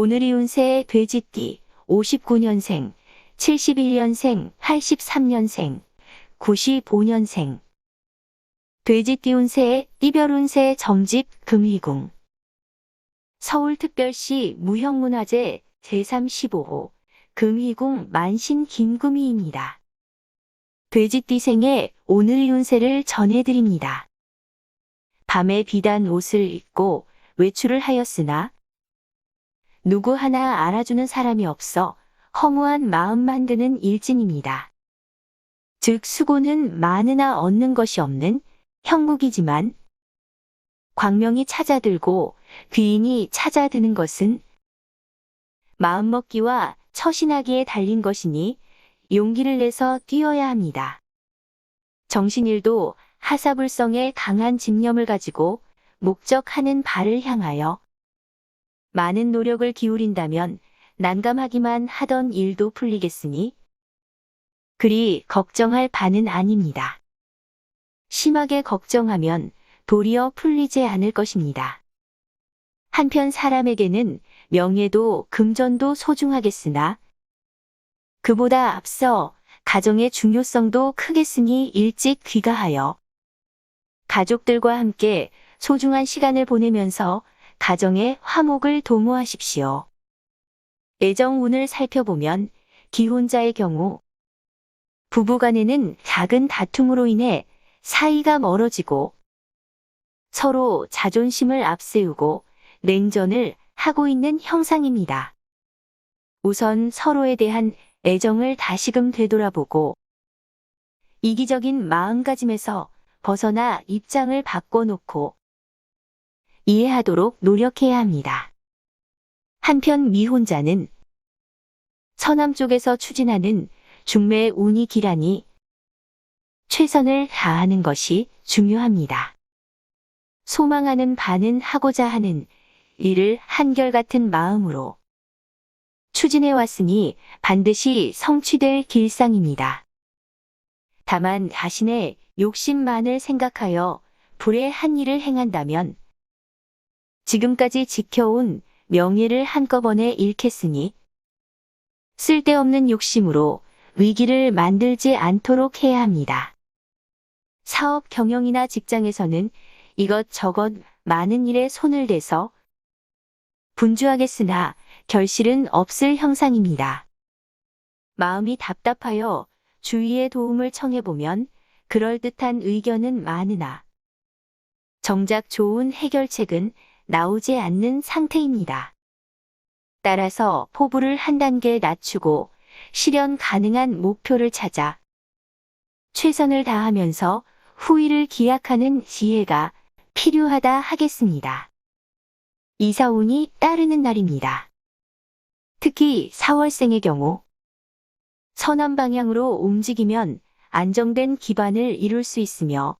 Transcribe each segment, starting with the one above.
오늘이 운세 돼지띠 59년생, 71년생, 83년생, 95년생. 돼지띠 운세, 띠별 운세 점집 금희궁. 서울특별시 무형문화재 제315호 금희궁 만신 김금희입니다. 돼지띠생의 오늘의 운세를 전해드립니다. 밤에 비단 옷을 입고 외출을 하였으나 누구 하나 알아주는 사람이 없어 허무한 마음만 드는 일진입니다. 즉 수고는 많으나 얻는 것이 없는 형국이지만 광명이 찾아들고 귀인이 찾아드는 것은 마음먹기와 처신하기에 달린 것이니 용기를 내서 뛰어야 합니다. 정신일도 하사불성의 강한 집념을 가지고 목적하는 바를 향하여 많은 노력을 기울인다면 난감하기만 하던 일도 풀리겠으니 그리 걱정할 바는 아닙니다. 심하게 걱정하면 도리어 풀리지 않을 것입니다. 한편 사람에게는 명예도 금전도 소중하겠으나 그보다 앞서 가정의 중요성도 크겠으니 일찍 귀가하여 가족들과 함께 소중한 시간을 보내면서 가정의 화목을 도모하십시오. 애정운을 살펴보면 기혼자의 경우 부부간에는 작은 다툼으로 인해 사이가 멀어지고 서로 자존심을 앞세우고 냉전을 하고 있는 형상입니다. 우선 서로에 대한 애정을 다시금 되돌아보고 이기적인 마음가짐에서 벗어나 입장을 바꿔놓고 이해하도록 노력해야 합니다. 한편 미혼자는 서남 쪽에서 추진하는 중매 운이 기라니 최선을 다하는 것이 중요합니다. 소망하는 바는 하고자 하는 일을 한결같은 마음으로 추진해 왔으니 반드시 성취될 길상입니다. 다만 자신의 욕심만을 생각하여 불의 한 일을 행한다면 지금까지 지켜온 명예를 한꺼번에 잃겠으니 쓸데없는 욕심으로 위기를 만들지 않도록 해야 합니다. 사업 경영이나 직장에서는 이것저것 많은 일에 손을 대서 분주하겠으나 결실은 없을 형상입니다. 마음이 답답하여 주위의 도움을 청해보면 그럴듯한 의견은 많으나 정작 좋은 해결책은 나오지 않는 상태입니다. 따라서 포부를 한 단계 낮추고 실현 가능한 목표를 찾아 최선을 다하면서 후위를 기약하는 지혜가 필요하다 하겠습니다. 이사운이 따르는 날입니다. 특히 4월생의 경우 서남 방향으로 움직이면 안정된 기반을 이룰 수 있으며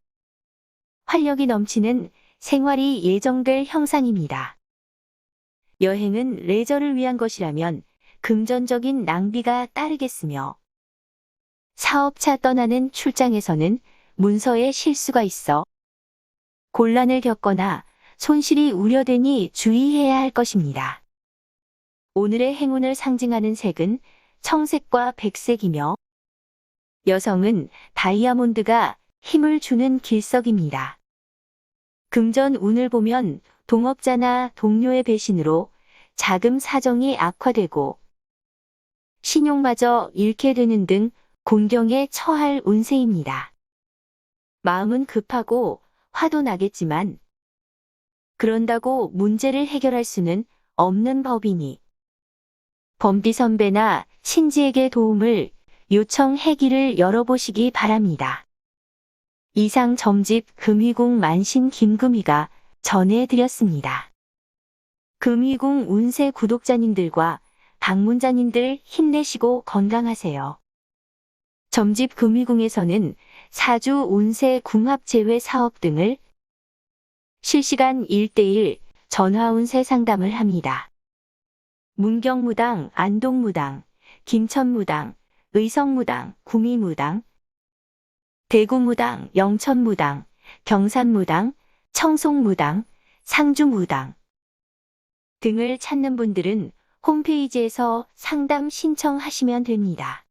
활력이 넘치는 생활이 예정될 형상입니다. 여행은 레저를 위한 것이라면 금전적인 낭비가 따르겠으며 사업차 떠나는 출장에서는 문서에 실수가 있어 곤란을 겪거나 손실이 우려되니 주의해야 할 것입니다. 오늘의 행운을 상징하는 색은 청색과 백색이며 여성은 다이아몬드가 힘을 주는 길석입니다. 금전 운을 보면 동업자나 동료의 배신으로 자금 사정이 악화되고 신용마저 잃게 되는 등 곤경에 처할 운세입니다. 마음은 급하고 화도 나겠지만 그런다고 문제를 해결할 수는 없는 법이니 범디 선배나 신지에게 도움을 요청해기를 열어보시기 바랍니다. 이상 점집 금희궁 만신 김금희가 전해드렸습니다. 금희궁 운세 구독자님들과 방문자님들 힘내시고 건강하세요. 점집 금희궁에서는 사주 운세 궁합 제외 사업 등을 실시간 1대1 전화 운세 상담을 합니다. 문경무당, 안동무당, 김천무당, 의성무당, 구미무당, 대구무당, 영천무당, 경산무당, 청송무당, 상주무당 등을 찾는 분들은 홈페이지에서 상담 신청하시면 됩니다.